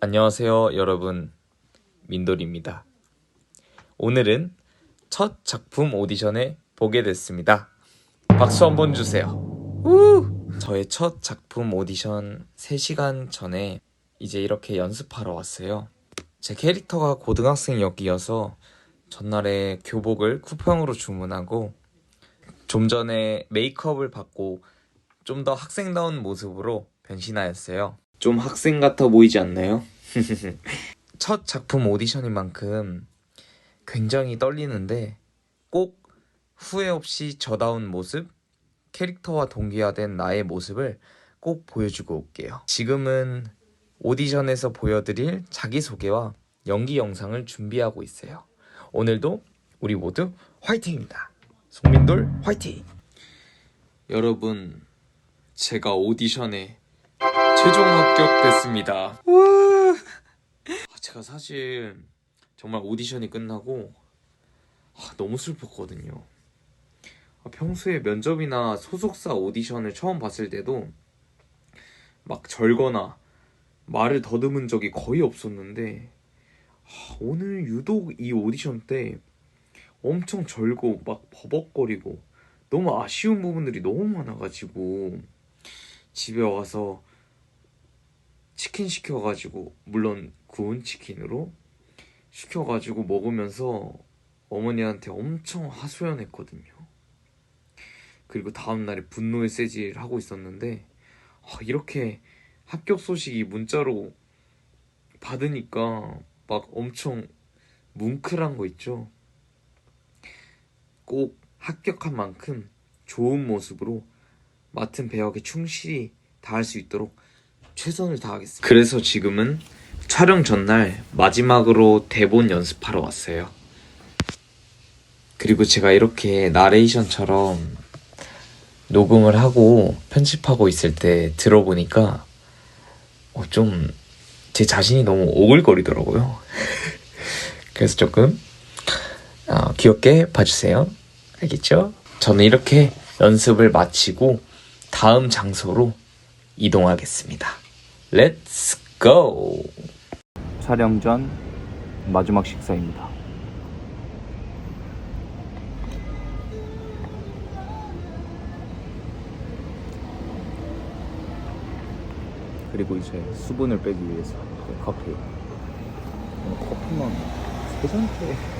안녕하세요, 여러분. 민돌입니다. 오늘은 첫 작품 오디션에 보게 됐습니다. 박수 한번 주세요. 우! 저의 첫 작품 오디션 3시간 전에 이제 이렇게 연습하러 왔어요. 제 캐릭터가 고등학생 역이어서 전날에 교복을 쿠팡으로 주문하고 좀 전에 메이크업을 받고 좀 더 학생다운 모습으로 변신하였어요. 좀 학생 같아 보이지 않나요? 첫 작품 오디션인 만큼 굉장히 떨리는데 꼭 후회 없이 저다운 모습, 캐릭터와 동기화된 나의 모습을 꼭 보여주고 올게요. 지금은 오디션에서 보여드릴 자기소개와 연기 영상을 준비하고 있어요. 오늘도 우리 모두 화이팅입니다. 송민돌 화이팅! 여러분, 제가 오디션에 최종 합격됐습니다. 와! 아, 제가 사실 정말 오디션이 끝나고 아, 너무 슬펐거든요. 아, 평소에 면접이나 소속사 오디션을 처음 봤을 때도 막 절거나 말을 더듬은 적이 거의 없었는데 아, 오늘 유독 이 오디션 때 엄청 절고 막 버벅거리고 너무 아쉬운 부분들이 너무 많아가지고 집에 와서 치킨 시켜가지고 물론 구운 치킨으로 시켜가지고 먹으면서 어머니한테 엄청 하소연했거든요. 그리고 다음날에 분노의 세지를 하고 있었는데 아, 이렇게 합격 소식이 문자로 받으니까 막 엄청 뭉클한 거 있죠. 꼭 합격한 만큼 좋은 모습으로 맡은 배역에 충실히 다할 수 있도록 최선을 다하겠습니다. 그래서 지금은 촬영 전날 마지막으로 대본 연습하러 왔어요. 그리고 제가 이렇게 나레이션처럼 녹음을 하고 편집하고 있을 때 들어보니까 어, 좀제 자신이 너무 오글거리더라고요. 그래서 조금 어, 귀엽게 봐주세요. 알겠죠? 저는 이렇게 연습을 마치고 다음 장소로 이동하겠습니다. Let's go! 촬영 전 마지막 식사입니다. 그리고 이제 수분을 빼기 위해서 그 커피. 어, 커피만 세 잔째.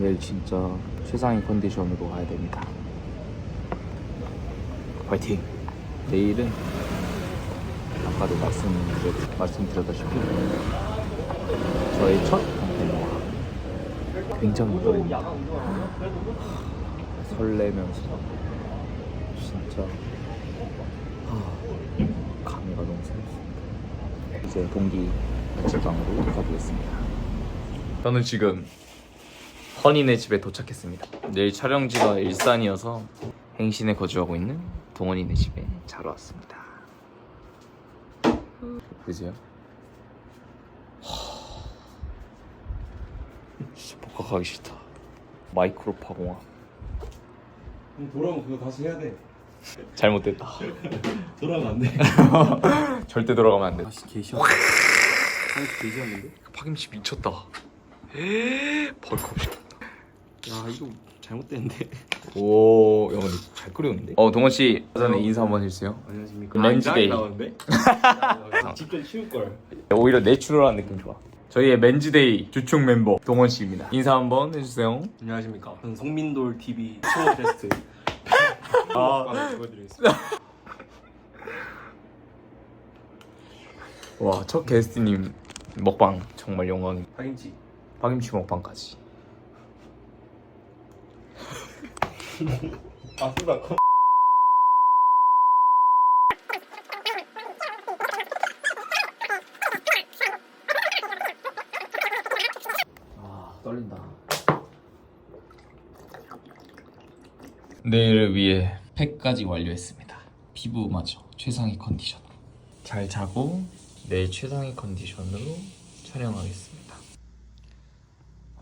내일 진짜 최상의 컨디션으로 가야 됩니다. 화이팅! 내일은 아까도 말씀드렸, 말씀드렸다시피 저의 첫 방송과 굉장히 떨립니다. 설레면서 진짜 하, 감회가 너무 새롭습니다. 이제 동기 단체방으로 가보겠습니다. 저는 지금 허니네 집에 도착했습니다. 내일 촬영지가 일산이어서 행신에 거주하고 있는 동원이네 집에 자러 왔습니다. 보세요. 진짜 복학하기 싫다. 마이크로 파공화. 돌아오면 그거 다시 해야 돼. 잘못됐다. 돌아가면 안 돼. 절대 돌아가면 안 돼. 다시 개시험. 다시 개시험인데? 파김치 미쳤다. 벌컥 야 이거 잘못됐는데. 오, 야 근데 잘 끓였는데? 어, 동원 씨, 전에 인사 한번 해주세요. 안녕하십니까. 렌즈데이. 나오는데? 직접 치울 걸. 오히려 내추럴한 느낌 좋아. 저희의 맨즈데이 주축 멤버 동원 씨입니다. 인사 한번 해주세요. 안녕하십니까. 저는 송민돌 TV 최고 게스트. 아, 보여드리겠습니다. 와, 첫 게스트님 먹방 정말 영광입니다. 파김치. 파김치 먹방까지. 아 쓰다. 아, 떨린다. 내일을 위해 팩까지 완료했습니다. 피부마저 최상의 컨디션으로. 잘 자고 내일 최상의 컨디션으로 촬영하겠습니다.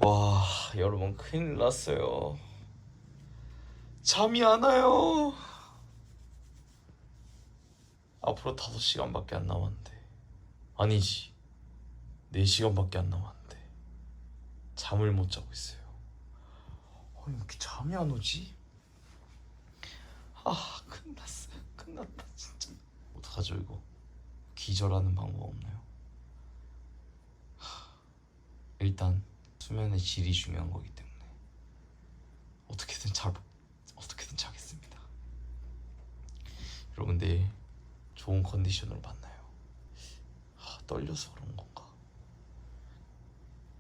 와, 여러분 큰일 났어요. 잠이 안 와요. 앞으로 5시간밖에 안 남았는데. 아니지. 4시간밖에 안 남았는데. 잠을 못 자고 있어요. 아니 왜 이렇게 잠이 안 오지? 아 끝났어. 끝났다 진짜. 어떡하죠 이거? 기절하는 방법 없나요? 하, 일단 수면의 질이 중요한 거기 때문에. 어떻게든 잘어떻게든 자겠습니다 여러분 내일 좋은 컨디션으로 만나요? 하, 떨려서 그런 건가?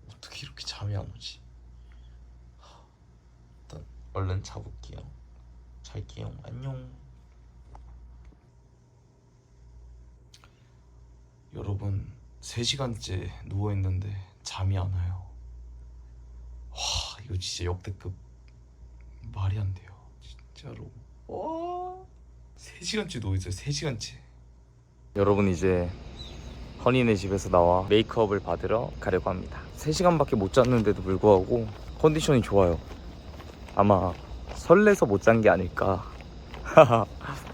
어떻게 이렇게 잠이 안 오지? 하, 일단 얼른 자볼게요. 잘게요. 안녕. 여러분 3시간째 누워있는데 잠이 안 와요. 와 이거 진짜 역대급 말이 안 돼요. 진짜로. 와 3시간째 누워있어요 3시간째. 여러분 이제 허니네 집에서 나와 메이크업을 받으러 가려고 합니다. 3시간밖에 못 잤는데도 불구하고 컨디션이 좋아요. 아마 설레서 못 잔 게 아닐까.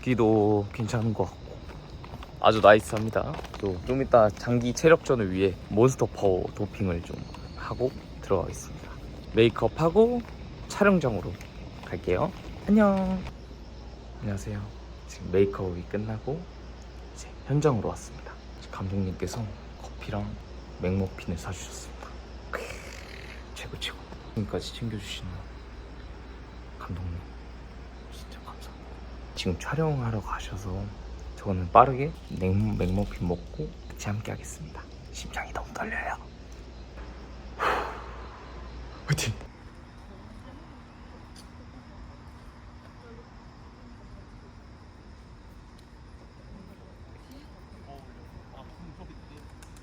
기도 괜찮은 것 같고. 아주 나이스합니다. 또 좀 이따 장기 체력전을 위해 몬스터 파워 도핑을 좀 하고 들어가겠습니다. 메이크업하고 촬영장으로 갈게요. 안녕. 안녕하세요 지금 메이크업이 끝나고 이제 현장으로 왔습니다. 감독님께서 커피랑 맥머핀을 사주셨습니다. 크, 최고 최고. 지금까지 챙겨주시는 감독님 진짜 감사합니다. 지금 촬영하러 가셔서 저는 빠르게 맥, 맥머핀 먹고 같이 함께 하겠습니다. 심장이 너무 떨려요. 후, 화이팅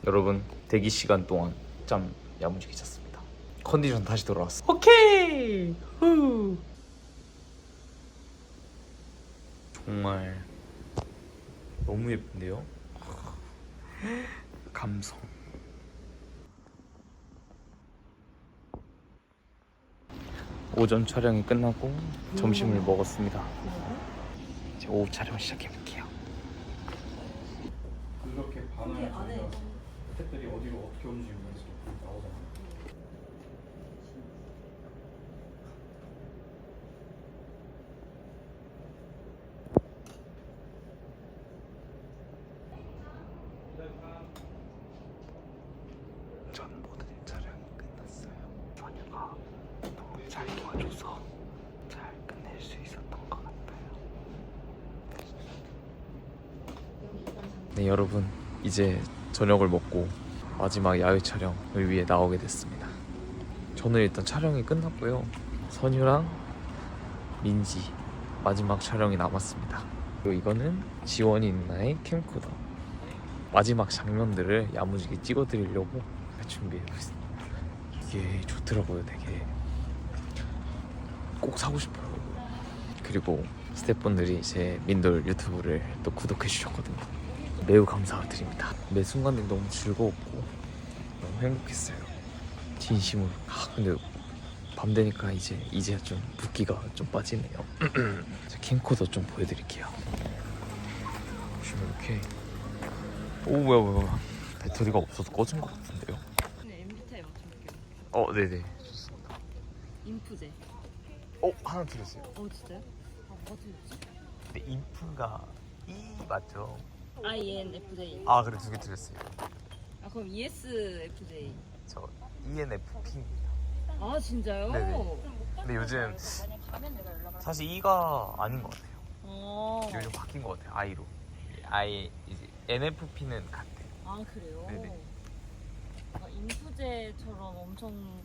여러분 대기 시간 동안 짬 야무지게 잤습니다. 컨디션 다시 돌아왔어. 오케이. 후. 정말 너무 예쁜데요? 감성. 오전 촬영이 끝나고 점심을 먹었습니다. 이제 오후 촬영 시작해 볼게요. 그렇게 반응을 주면 스태프들이 어디로 어떻게 움직이는지 나오잖아. 전 모든 촬영이 끝났어요. 전유가 너무 잘 도와줘서 잘 끝낼 수 있었던 것 같아요. 네 여러분 이제 저녁을 먹고 마지막 야외 촬영을 위해 나오게 됐습니다. 저는 일단 촬영이 끝났고요. 선유랑 민지 마지막 촬영이 남았습니다. 그리고 이거는 지원이 있나의 캠코더 마지막 장면들을 야무지게 찍어드리려고 준비해 보겠습니다. 이게 좋더라고요, 되게. 꼭 사고 싶어요. 그리고 스태프분들이 제 민돌 유튜브를 또 구독해 주셨거든요. 매우 감사드립니다. 매 순간들이 너무 즐거웠고 너무 행복했어요. 진심으로. 아 근데 밤 되니까 이제 이제 좀 붓기가 좀 빠지네요. 제 캠코더 좀 보여드릴게요. 보시면 이렇게 오 뭐야 뭐야 배터리가 없어서 꺼진 것 같은데요. 네, MBTI 맞춰볼게요. 어 네네 좋습니다. 인프제. 어 하나 드렸어요. 어 진짜요? 아 뭐가 틀렸지? 근데 인프가 E 맞죠? INFJ. 아 그래 두개 드렸어요. 아 그럼 ESFJ. 저 ENFP입니다. 아 진짜요? 네네. 근데 요즘 사실 E가 아닌 것 같아요. 어. 요즘 바뀐 것 같아요. I로. I 이제 NFP는 같아요. 아 그래요? 네네. 아, 인프제처럼 엄청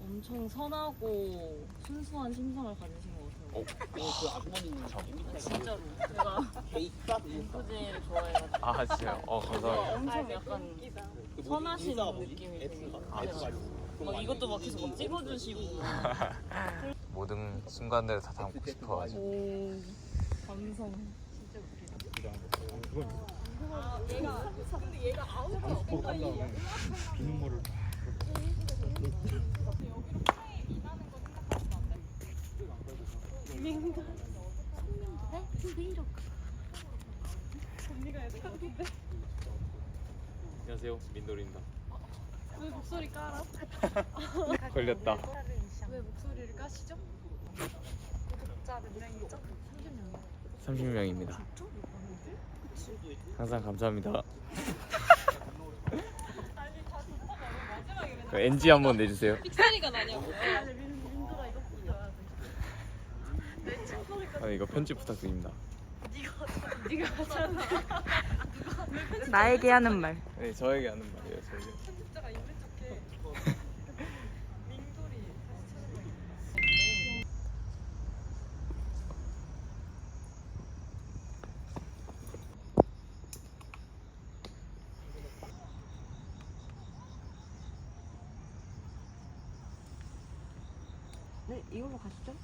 엄청 선하고 순수한 심성을 가지신 어? 그 악몽이 아, 진짜로. 제가 인프제를 좋아해가지고. 아 진짜요? 어 감사합니다. 엄청 약간 선하신 느낌이 되게 있어요. 막 이것도 막 계속 막 찍어주시고. 모든 순간들을 다 담고 싶어가지고. 오 감성 진짜 웃기다. 스포 간 다음에 비눗물을 안녕하세요. 민돌입니다. 왜 목소리 깔아? 걸렸다. 왜 목소리를 까시죠? 구독자 몇 명이죠? 30명 30명입니다. 항상 감사합니다. 그 NG 한번 내주세요. 픽셀이가 나냐고 아니 민, 민들아 이거 보여야 돼내 친구니까 아, 이거 편집 부탁드립니다. 네가 하잖아. 나에게 하는 말. 네 저에게 하는 말이에요 저에게. 편집자가 있는 척해. 민돌이. 네, 이걸로 가시죠.